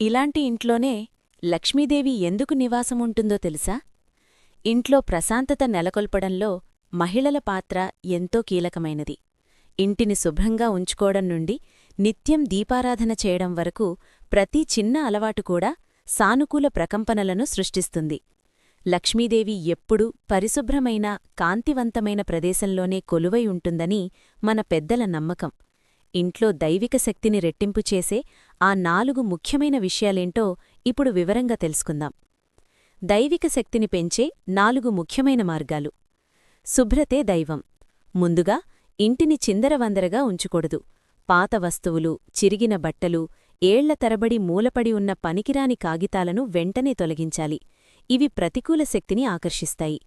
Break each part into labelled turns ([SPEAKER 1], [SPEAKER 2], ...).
[SPEAKER 1] ఇలాంటి ఇంట్లోనే లక్ష్మీదేవి ఎందుకు నివాసముంటుందో తెలుసా? ఇంట్లో ప్రశాంతత నెలకొల్పడంలో మహిళల పాత్ర ఎంతో కీలకమైనది. ఇంటిని శుభ్రంగా ఉంచుకోవడం నుండి నిత్యం దీపారాధన చేయడం వరకు ప్రతి చిన్న అలవాటు కూడా సానుకూల ప్రకంపనలను సృష్టిస్తుంది. లక్ష్మీదేవి ఎప్పుడూ పరిశుభ్రమైన కాంతివంతమైన ప్రదేశంలోనే కొలువై ఉంటుందని మన పెద్దల నమ్మకం. ఇంట్లో దైవిక శక్తిని రెట్టింపు చేసే ఆ నాలుగు ముఖ్యమైన విషయాలేంటో ఇప్పుడు వివరంగా తెలుసుకుందాం. దైవిక శక్తిని పెంచే నాలుగు ముఖ్యమైన మార్గాలు. శుభ్రతే దైవం. ముందుగా ఇంటిని చిందరవందరగా ఉంచుకూడదు. పాత వస్తువులు చిరిగిన బట్టలు ఏళ్ళ తరబడి మూలపడి ఉన్న పనికిరాని కాగితాలను వెంటనే తొలగించాలి. ఇవి ప్రతికూల శక్తిని ఆకర్షిస్తాయి.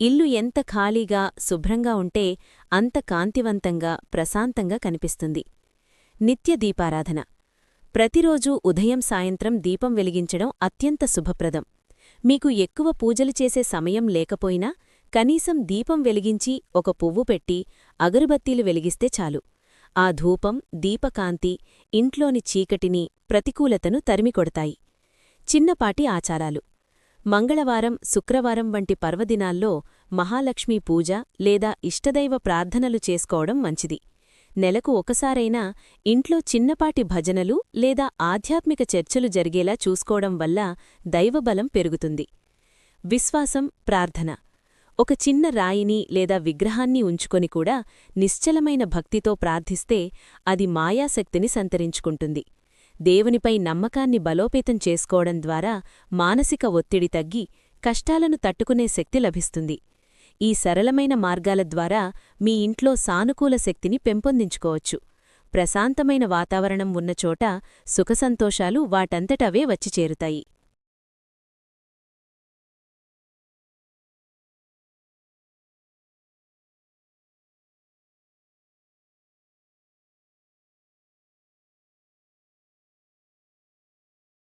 [SPEAKER 1] ఇల్లు ఎంత ఖాళీగా శుభ్రంగా ఉంటే అంత కాంతివంతంగా ప్రశాంతంగా కనిపిస్తుంది. నిత్య దీపారాధన. ప్రతిరోజూ ఉదయం సాయంత్రం దీపం వెలిగించడం అత్యంత శుభప్రదం. మీకు ఎక్కువ పూజలు చేసే సమయం లేకపోయినా కనీసం దీపం వెలిగించి ఒక పువ్వు పెట్టి అగరుబత్తీలు వెలిగిస్తే చాలు. ఆ ధూపం దీపకాంతి ఇంట్లోని చీకటిని ప్రతికూలతను తరిమికొడతాయి. చిన్నపాటి ఆచారాలు. మంగళవారం శుక్రవారం వంటి పర్వదినాల్లో మహాలక్ష్మీ పూజ లేదా ఇష్టదైవ ప్రార్థనలు చేసుకోవడం మంచిది. నెలకు ఒకసారైనా ఇంట్లో చిన్నపాటి భజనలు లేదా ఆధ్యాత్మిక చర్చలు జరిగేలా చూసుకోవడం వల్ల దైవబలం పెరుగుతుంది. విశ్వాసం ప్రార్థన. ఒక చిన్న రాయిని లేదా విగ్రహాన్ని ఉంచుకొని కూడా నిశ్చలమైన భక్తితో ప్రార్థిస్తే అది మాయాశక్తిని సంతరించుకుంటుంది. దేవునిపై నమ్మకాన్ని బలోపేతం చేసుకోవడం ద్వారా మానసిక ఒత్తిడి తగ్గి కష్టాలను తట్టుకునే శక్తి లభిస్తుంది. ఈ సరళమైన మార్గాల ద్వారా మీ ఇంట్లో సానుకూల శక్తిని పెంపొందించుకోవచ్చు. ప్రశాంతమైన వాతావరణం ఉన్నచోట సుఖసంతోషాలు వాటంతటవే వచ్చి చేరుతాయి.